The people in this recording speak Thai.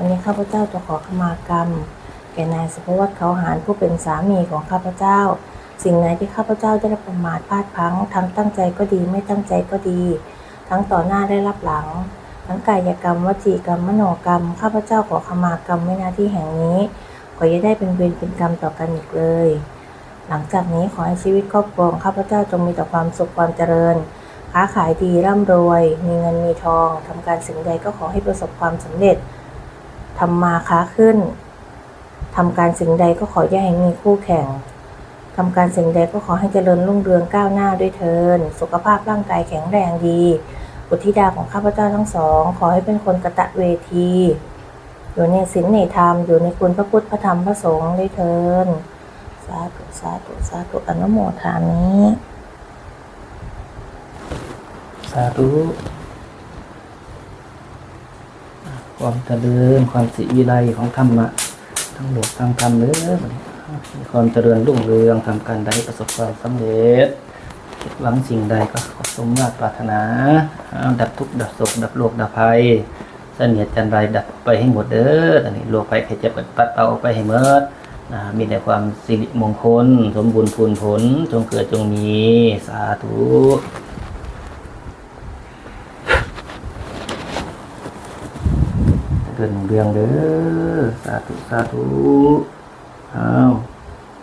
วันนี้ข้าพเจ้าจะขอขมากรรม แก่นายสุภวัตเขาหารผู้เป็นสามีของข้าพเจ้า สิ่งไหนที่ข้าพเจ้าได้รับประมาทพลาดพลั้งทั้งตั้งใจก็ดีไม่ตั้งใจก็ดี ทั้งต่อหน้าได้รับหลัง ทั้งกายกรรมวจีกรรมมโนกรรม ข้าพเจ้าขอขมากรรมไว้นาที่แห่งนี้ขออย่าได้เป็นเวรเป็นกรรมต่อกันอีกเลย หลังจากนี้ขอให้ชีวิตครอบครัวของข้าพเจ้าจงมีแต่ความสุขความเจริญ ค้าขายดีร่ำรวย มีเงินมีทองทำการสิ่งใดก็ขอให้ประสบความสำเร็จ ทำมาค้าขึ้นทำการสิ่งใดก็ขออย่าให้มีคู่แข่งทำการสิ่งใดก็ขอให้เจริญรุ่งเรืองก้าวหน้าด้วยเทิน สุขภาพร่างกายแข็งแรงดี บุตรธิดาของข้าพเจ้าทั้งสอง ขอให้เป็นคนกระตะเวที อยู่ในศีลในธรรม อยู่ในคุณพระพุทธพระธรรมพระสงฆ์ด้วยเทิน สาธุสาธุสาธุอนุโมทามิสาธุ ความเจริญความสิวิไลของธรรมะทั้งโลกทั้งธรรมเนื้อความเจริญรุ่งเรืองทำการใดประสบความสำเร็จคิดหวังสิ่งใดก็ขอสมมาตรปรารถนา ดับทุกข์ดับโศกดับโรคดับภัยเสนียดจันไรดับไปให้หมดเด้อตอนนี้โรคภัยไข้เจ็บก็ปัดเป่าออกไปให้หมดนะมีแต่ความสิริมงคล สมบูรณ์พูนผล จงเกิดจงมี สาธุ เดินเรื่องเด้อ สาธุ สาธุ อ้าว